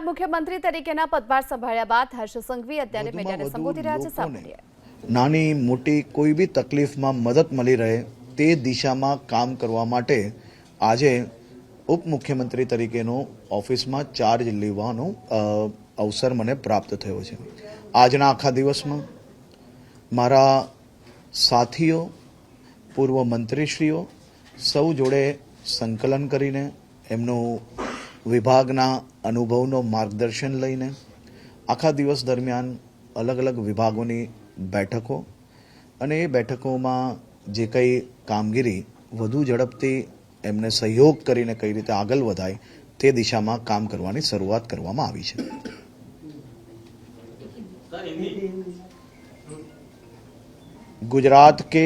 નાયબ મુખ્યમંત્રી તરીકેના પદભાર સંભાળ્યા બાદ હર્ષ સંઘવી અત્યારે મીડિયાને સંબોધી રહ્યા છે સાંભળીએ નાની મોટી કોઈ બી તકલીફમાં મદદ મળી રહે તે દિશામાં કામ કરવા માટે આજે ઉપમુખ્યમંત્રી તરીકેનો ઓફિસમાં ચાર્જ લેવાનો અવસર મને પ્રાપ્ત થયો છે. આજના આખા દિવસમાં મારા સાથીઓ પૂર્વ મંત્રીશ્રીઓ સૌ જોડે સંકલન કરીને એમનું વિભાગના અનુભવનો માર્ગદર્શન લઈને આખા દિવસ દરમિયાન અલગ અલગ વિભાગોની બેઠકો અને એ બેઠકોમાં જે કંઈ કામગીરી વધુ ઝડપથી એમને સહયોગ કરીને કઈ રીતે આગળ વધાય તે દિશામાં કામ કરવાની શરૂઆત કરવામાં આવી છે गुजरात के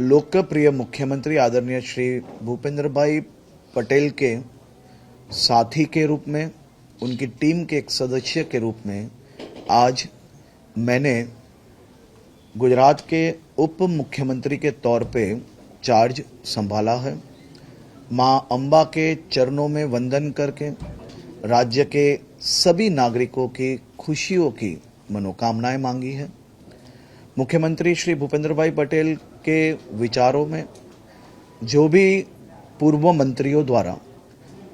लोकप्रिय मुख्यमंत्री आदरणीय श्री भूपेंद्र भाई पटेल के साथी के रूप में, उनकी टीम के एक सदस्य के रूप में आज मैंने गुजरात के उप मुख्यमंत्री के तौर पे चार्ज संभाला है। माँ अंबा के चरणों में वंदन करके, राज्य के सभी नागरिकों की खुशियों की मनोकामनाएँ मांगी है। मुख्यमंत्री श्री भूपेंद्र भाई पटेल के विचारों में, जो भी पूर्व मंत्रियों द्वारा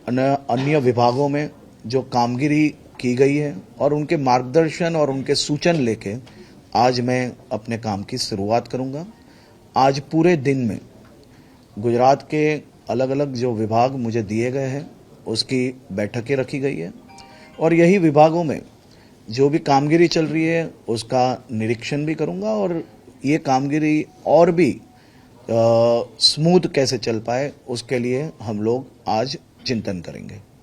अन्य विभागों में जो कामगिरी की गई है और उनके मार्गदर्शन और उनके सूचन लेके आज मैं अपने काम की शुरुआत करूँगा। आज पूरे दिन में गुजरात के अलग अलग जो विभाग मुझे दिए गए हैं, उसकी बैठकें रखी गई है और यही विभागों में जो भी कामगिरी चल रही है, उसका निरीक्षण भी करूँगा और ये कामगिरी और भी स्मूथ कैसे चल पाए, उसके लिए हम लोग आज चिंतन करेंगे।